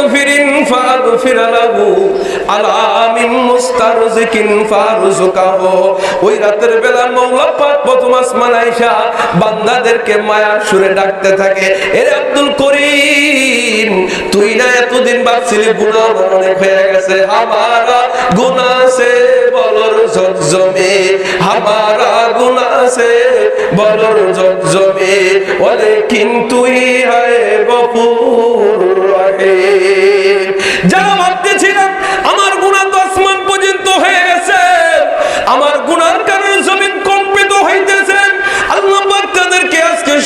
মুস্তাগফিরিন ফাগফির লাহু আলা মিন মুস্তারজিকিন ফারজুকাহু ওই রাতের বেলা মওলা পাক প্রথম আসমান আয়েশা বান্দাদেরকে মায়ার সুরে ডাকতে থাকে এরে আব্দুল করিম, তুই না এতদিন ভাবছিলি গুনাহ অনেক হয়ে গেছে আমারা গুনাহ বলর জমজমে আমারা গুনাহ বলর জমজমে ওরে কিন্তু হায় গফুর রহিম।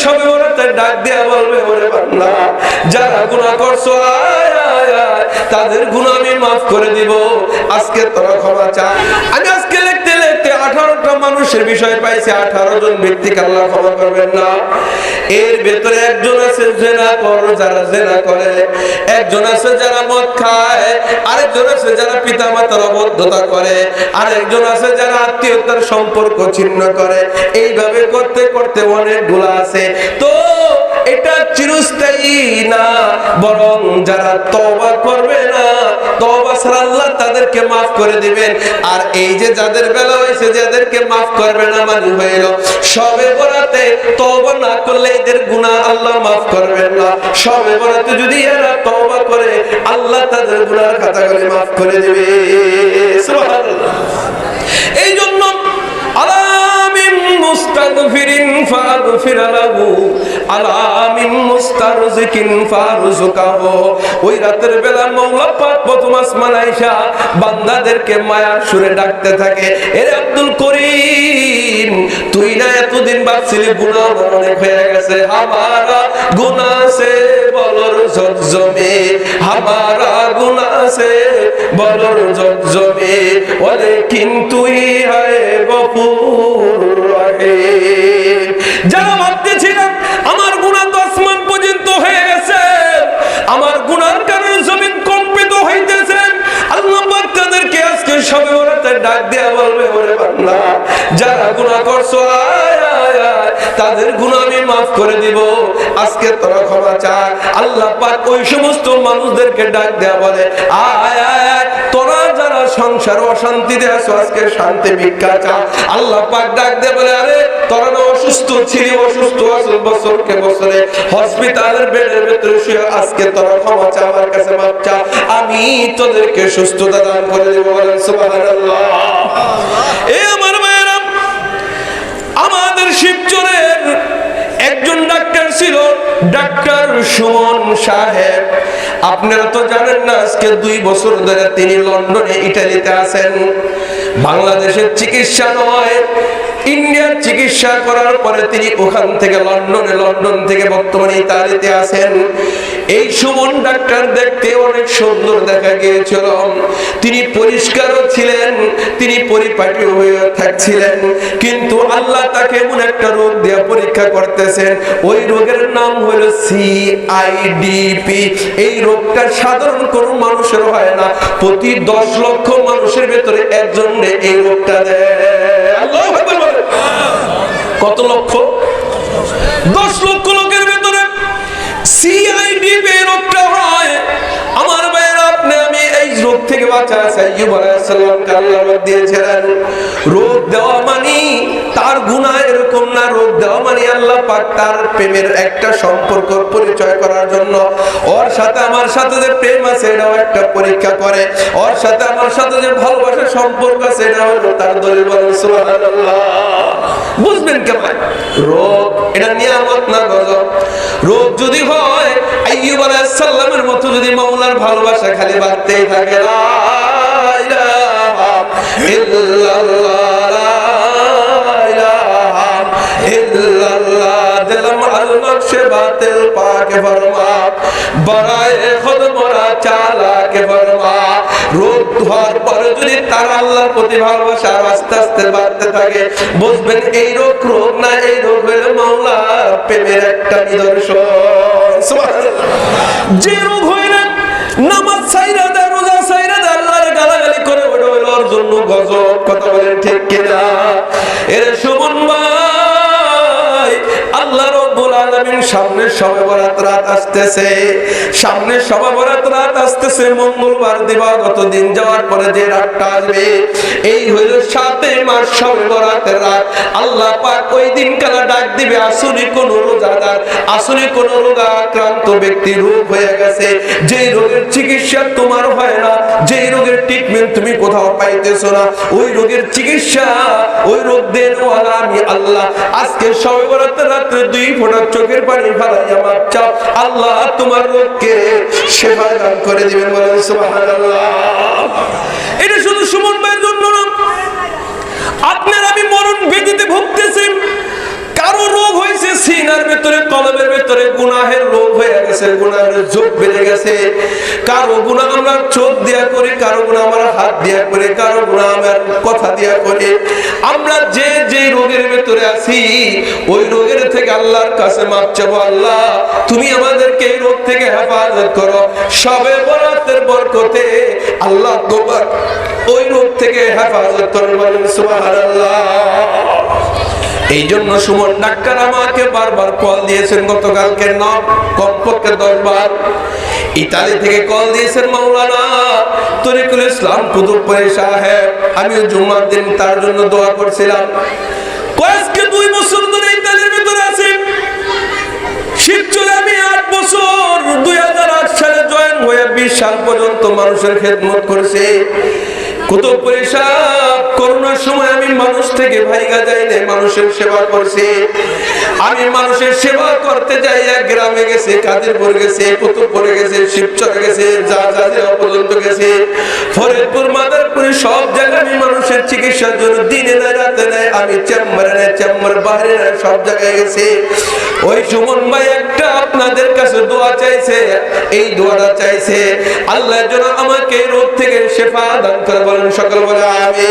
সবে বরাতে ডাক দেয়া বলবে, ওরে বান্দা, যারা গুণা করছ, আয় আয় তাদের গুণ আমি মাফ করে দিব। আজকে তোরা ক্ষমা চা আমি আজকে লিখতে লিখতে আঠারোটা মানুষের বিষয় পাইছি, আঠারো জন ব্যক্তিকে আল্লাহ ক্ষমা করবেন না। এর ভেতরে একজন আছে, জেনা কর, যারা জেনা করে। একজন আছে যারা মদ খায়, আরেকজন আছে যারা পিতা মাতার অবদ্ধতা করে। আরেকজন আছে যারা আত্মীয়তার সম্পর্ক ছিন্ন করে। এইভাবে করতে করতে অনেকগুলো আছে। তো এটা চিরস্থায়ী না, বরং যারা তওবা করবে না ছাড়া আল্লাহ তাদেরকে মাফ করে দিবেন। আর এই যে যাদের বেলা হয়েছে যাদেরকে মাফ করবে না মানে হইল সবে বরাতে তওবা না করলে এদের গুনাহ আল্লাহ মাফ করবেন না। সবে বরাতে যদি এরা তওবা করে, আল্লাহ তাদের গুনাহ খাতা করে মাফ করে দিবে। সুবহানাল্লাহ। মুস্তাগফিরিন ফাগফির লাহু ওই রাতের বেলা মওলা পাক প্রথম আসমান আয়েশা বান্দাদেরকে মায়ার সুরে ডাকতে থাকে, এরে আব্দুল করিম, তুই না এতদিন ভাবছিলি গুনাহ হয়ে গেছে। আমারা গুনাহ সে বলর জমজমে আমারা গুনাহ সে বলর জমজমে ওরে কিন্তু হায় গফুর রহিম। যারা আমার গুনাহ তো আসমান পর্যন্ত হয়ে গেছে, আমার গুনার কারণে জমিন কম্পিত হইতেছে, আল্লাহ তাদের করে দিব, আজকে আল্লাহ ওই সমস্ত মানুষদেরকে ডাক দেয়া বলে, আয় আয় সংসার অশান্তিতে আছো, আজকে শান্তি ভিক্ষা চা আল্লাহ পাক ডাক দে বলে, আরে, তোরা না অসুস্থ ছিলি, অসুস্থ আছো বছরকে বছরে। হসপিটালের বেডের ভেতরে শুয়ে আজকে তোরা ক্ষমা চা আমার কাছে মাপ চা আমি তোদেরকে সুস্থতা দান করে দেবো বলেন, সুবহানাল্লাহ এ আমার মায়েরা আমাদের শিবচরের একজন ডাক্তার ছিল ডাক্তার সুমন সাহেব। আপনারা তো জানেন না, আজকে দুই বছর ধরে তিনি লন্ডনে, ইটালিতে আছেন। বাংলাদেশের চিকিৎসা নয়, ইন্ডিয়ার চিকিৎসা করার পরে তিনি ওখান থেকে লন্ডনে, লন্ডন থেকে বর্তমানে ইতালিতে আছেন। এই সুমন ডাক্তার দেখতে অনেক সুন্দর দেখা গিয়েছিল। তিনি পরিষ্কারও ছিলেন, তিনি পরিপাটি হয়ে থাকছিলেন। কিন্তু আল্লাহ তাকে এমন একটা রোগ দিয়ে পরীক্ষা করতেছেন। ওই রোগের নাম হলো সিআইডিপি এই রোগটা সাধারণ কোন মানুষের হয় না। প্রতি দশ লক্ষ মানুষের ভেতরে একজন এই রোগটা দেয়। কত লক্ষ? দশ লক্ষ। থেকে বাঁচা আছে আইয়ুব আল্লাহ রোগ দেওয়া মানে তার গুনাহ এরকম না, রোগ দেওয়া মানে আল্লাহ পাক তার প্রেমের একটা সম্পর্ক পরিচয় করার জন্য। ওর সাথে আমার সাথে যে প্রেম আছে, এটাও একটা পরীক্ষা করে। ওর সাথে আমার সাথে যে ভালোবাসার সম্পর্ক আছে এটা হলো তার দলিল বলেন, সুবহানাল্লাহ। বুঝবেন রোগ, এটা নিয়ামত না গজব? রোগ যদি হয় আলাইহিস মতো যদি মাওলার ভালোবাসা খালি বাড়তেই থাকে তার আল্লাহর প্রতি ভালোবাসা আস্তে আস্তে বাড়তে থাকে, বুঝবেন এই রোগ রোগ না, এই রোগ হলো মাওলা প্রেমের একটা নিদর্শন। যে রোগ হইলে নামাজ সাইরা দেয়, রোজা সাইরা দেয়, আল্লাহর গালাগালি করে ওটা হইল ওর জন্য গজব। কথা বলেন ঠিক কিনা? এর সুমন ভাই, আল্লাহ রব্বুল আলামিন সামনে সবে বরাত রাত আসতেছে। সামনে সবে বরাত রাত আসতেছে, মঙ্গলবার দিবাগত দিন যাওয়ার পরে যে রাতটা আসবে, এই হইল সাতে মাস সবে বরাতের রাত। আল্লাহ পাক ওই দিন কালা ডাক দিবে আসলে কোন রোজাদার আসলে কোন রোগা আক্রান্ত ব্যক্তি রোগ হয়ে গেছে। যে রোগের চিকিৎসা তোমার হয় না যে রোগের ট্রিটমেন্ট তুমি কোথাও পাইতেছো না, ওই রোগের চিকিৎসা, ওই রোগ দেন আমি আল্লাহ। আজকে সবে বরাতের রাত্রে দুই ফোঁটা চোখের পানি আল্লাহ তোমার রোগকে সেবা দান করে দিবেন বলেন এটা শুধু সুমন ভাইয়ের জন্য না। আপনার আমি মরণ বেদিতে ভুগতেছি। কারও রোগ হয়েছে, সিনার ভেতরে, কলমের ভেতরে, গুনাহের রোগ হয়ে গেছে, গুনাহের যোগ বেড়ে গেছে। কারও গুনাহ আমরা চোখ দিয়া করি, কারও গুনাহ আমরা হাত দিয়া করি, কারও গুনাহ আমরা কথা দিয়া করি। আমরা যে যে রোগের ভেতরে আছি, ওই রোগের থেকে আল্লাহর কাছে মাপ চাবো, আল্লাহ, তুমি আমাদেরকে এই রোগ থেকে হেফাজত করো। সবে বরাতের বরকতে আল্লাহ তোমার ওই রোগ থেকে হেফাজত করো বলেন, সুবহানাল্লাহ। এই জন্য সুমন ডাক্তার আমাকে বারবার কল দিয়েছেন, গতকালকে নাম কমপক্ষে দশ বার। ইতালি থেকে কল দিয়েছেন মাওলানা তরিকুল ইসলাম কুতুবপুরে সাহেব আমি জুম্মার দিন তার জন্য দোয়া করছিলাম। কয়েককে দুই বছর ধরে ইতালির ভিতরে আছি। আমি আট বছর, দুই হাজার আট সালে জয়েন হয়ে বিশ সাল পর্যন্ত মানুষের খেদমত করেছে। কুতুবপুরে সাহেব করোনার সময় আমি মানুষ থেকে ভাইগা যাই নাই মানুষের সেবা করছি। আমি মানুষের সেবা করতে যাই, এক গ্রামে গেছে কাদিরপুর গেছে, কুতুবপুরে গেছে, শিবচর গেছে যা যা পর্যন্ত গেছে। ফরিদপুর, মাদারপুরে সব জায়গায় আমি মানুষের চিকিৎসার জন্য দিনে না রাতে নেয় আমি চেম্বারে নেয় চেম্বার বাইরে নেয় সব জায়গায় গেছে। ওই সুমন ভাই একটা আপনাদের কাছে দোয়া চাইছে, এই দোয়াটা চাইছে, আল্লাহ যেন আমাকে রোগ থেকে শেফা দান করে বলেন, সকল বলে আমি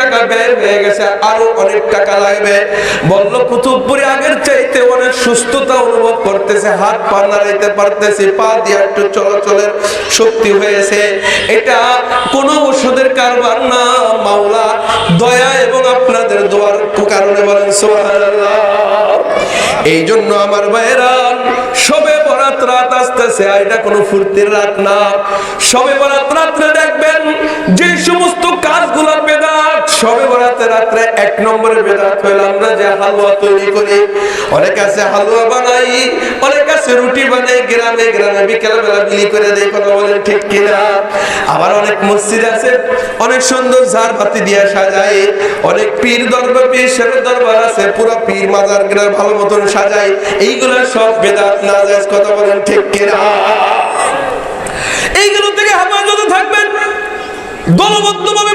টাকা ব্যয় হয়ে গেছে, আরও অনেক টাকা লাগবে। বলল, কুতুবপুরে আগের চাইতে অনেক সুস্থতা অনুভব করতেছে, হাত পা নাড়াইতে পারতেছে, পা দিয়ে একটু চলাচলের শক্তি হয়েছে। এটা কোনো ওষুধের কারবার না, মাওলা, দয়া এবং আপনাদের দোয়ার কারণে বলেন, সুবহানাল্লাহ। এই জন্য আমার ভাইয়েরা, সবে বরাত রাত আসতেছে এটা কোনো ফুর্তির রাত না। সবে বরাত রাত্রে দেখবেন, যে সমস্ত কাজগুলো সবে বরাতে রাত্রে এক নম্বরে বেদাত হইল, আমরা যে হালুয়া তৈরি করি, অনেক আছে হালুয়া বানাই, অনেক আছে রুটি বানাই, গ্রামে গ্রামে বিকেল বেলা বিলি করে দেয়, কথা ঠিক কিনা? আবার অনেক মসজিদ আছে, অনেক সুন্দর ঝাড় বাতি দিয়ে সাজায় অনেক পীর দরবার পীর দরবার আছে, পুরো পীর মাজার গ্রাম ভালো মতন সাজায় এইগুলো সব বেদাত না যায় কথা বলেন ঠিক কিনা? এইগুলো থেকে হেফাজতে থাকবেন, দলবদ্ধভাবে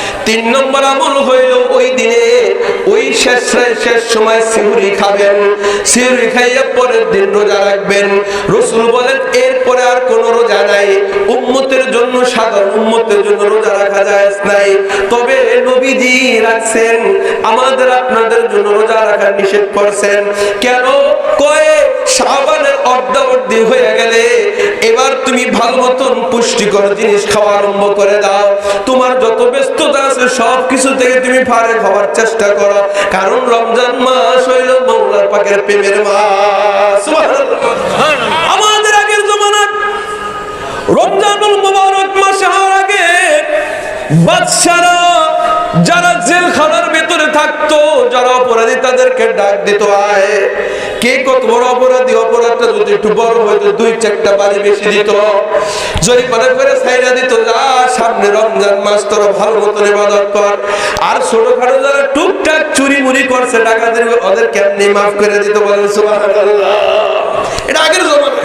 তিন নম্বর আমল হইল ওই দিনে, ওই শেষ শেষ সময় সিহুরি খাবেন। সিহুরি খাইয়া পরের দিন রোজা রাখবেন। রসুল বলেন, এরপরে আর কোন রোজা নাই। উম্মতের জন্য সাধারণ উম্মতের জন্য রোজা রাখা যায় নাই। তবে নবীজি রাখছেন, আমাদের আপনাদের জন্য রোজা রাখা নিষেধ করছেন। কেন? কয়ে শাবানের অর্ধাবর্ধি হয়ে গেলে ভালো মতন পুষ্টিকর জিনিস খাওয়া আরম্ভ করে দাও। তোমার যত ব্যস্ততা আছে, সব কিছু থেকে তুমি ফারে খাওয়ার চেষ্টা করো। কারণ রমজান মাস হইল মৌলার পাকের প্রেমের মাস। আমাদের আগের জমানার রমজানুল মুবারক মাস হওয়ার আগে বাদশারা যারা জেলখানার ভেতরে থাকতো, যারা তাদেরকে ডাক দিত, আয়। কে কত বড় অপরাধী, অপরাধটা যদি একটু বড় হয়তো দুই চারটা বাড়ি বেশি দিত। জরিমানা করে সাইরা দিত, যা, সামনে রমজান মাস, তোর ভালো মতো ইবাদত কর। আর ছোটখাটো যারা টুকটাক চুরি মুড়ি করছে টাকা দিবে ওদের কেমনি মাফ করে দিত বলেন, সুবহানাল্লাহ। এটা আগের জমানায়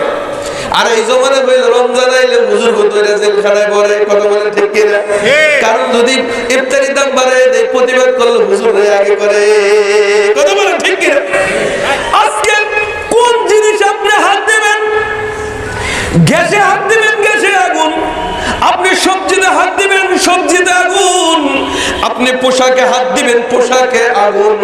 আর এই জমানে হইল রমজান আইলে জেলখানায় পড়ে বলে ঠিক কিনা? কারণ যদি ইফতারি দাম দেয় প্রতিবাদ করলে হয়ে আগে করে। বলে ঠিক কিনা? আজকে কোন জিনিস আপনি হাত দেবেন? গ্যাসে হাত দিবেন গ্যাসে আগুন। আপনি সবজিতে হাত দিবেন সবজিতে আগুন। আপনি পোশাকে হাত দিবেন, পোশাকে আগুন।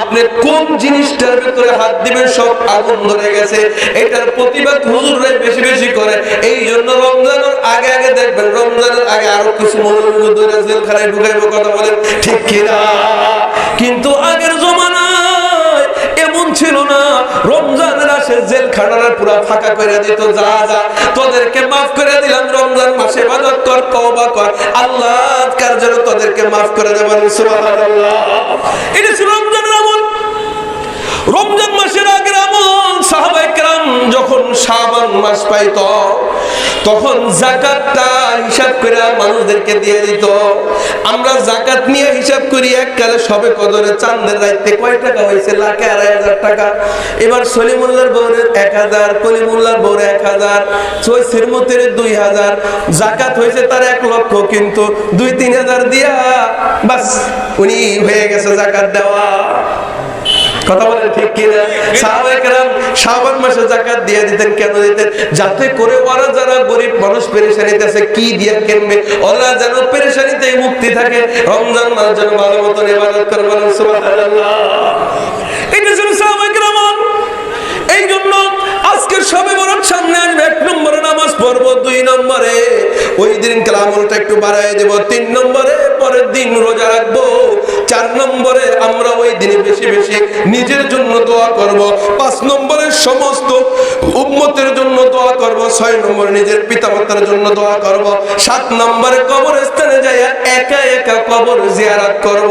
আপনি কোন জিনিসটার ভিতরে হাত দিবেন, সব আগুন ধরে গেছে। এটার প্রতিবাদ হুজুররাই বেশি বেশি করে। এই জন্য রমজানের আগে আগে দেখবেন, রমজানের আগে আরও কিছু মনোরঞ্জন ধরে জেলখানায় ঢুকাইবো কথা বলেন, ঠিক কিনা? কিন্তু আগের জমানায় এমন ছিল না। রমজানের আসে জেল খানার পুরা ফাঁকা করে দিত, যা যা। তোদেরকে মাফ করে দিলাম, রমজান মাসে ইবাদত কর, তওবা কর। আল্লাহ জন্য তোদেরকে মাফ করে দেবেন এটা ছিল রমজানের আমল। রমজান মাসের আগের আমল সাহাবাই যখন শাবান মাস পাইত তখন জাকাতটা হিসাব করে মানুষদেরকে দিয়ে দিত। আমরা জাকাত নিয়ে হিসাব করি, এককালে সবে কদরে চান্দের রাইতে কয় টাকা হয়েছে লাখে আড়াই হাজার টাকা। এবার সলিমুল্লার বউরের এক হাজার কলিমুল্লার বউরের এক হাজার ছয় শ্রীমতির দুই হাজার। জাকাত হয়েছে তার এক লক্ষ, কিন্তু দুই, তিন হাজার দিয়া বাস উনি হয়ে গেছে জাকাত দেওয়া। কথা বলেন ঠিক কিনা সাহাবাহাম শাবান মাসে জাকাত দিয়ে দিতেন, কেন দিতেন? যাতে করে ওরা যারা গরিব মানুষ পেরেশানিতে আছে, কি দিয়ে কিনবে? ওরা যেন পেরেশানিতে মুক্তি থাকে। রমজান মাস যেন ভালো মতন ইবাদত করে বলেন, সুবহানাল্লাহ। এটা ছিল সাহাবাহাম এই জন্য আজকে সবে বরং সামনে এক নম্বরে নামাজ পড়ব, দুই নম্বরে। ওই দিন কালামলটা একটু বাড়াই দেব, তিন নম্বরে পরের দিন রোজা রাখব। চার নম্বরে আমরা ওই দিনে বেশি বেশি নিজের জন্য দোয়া করব। পাঁচ নম্বরে সমস্ত উম্মতের জন্য দোয়া করব। ছয় নম্বরে নিজের পিতামাতার জন্য দোয়া করব। সাত নম্বরে কবরস্থানে যাইয়া একা একা কবর জিয়ারাত করব।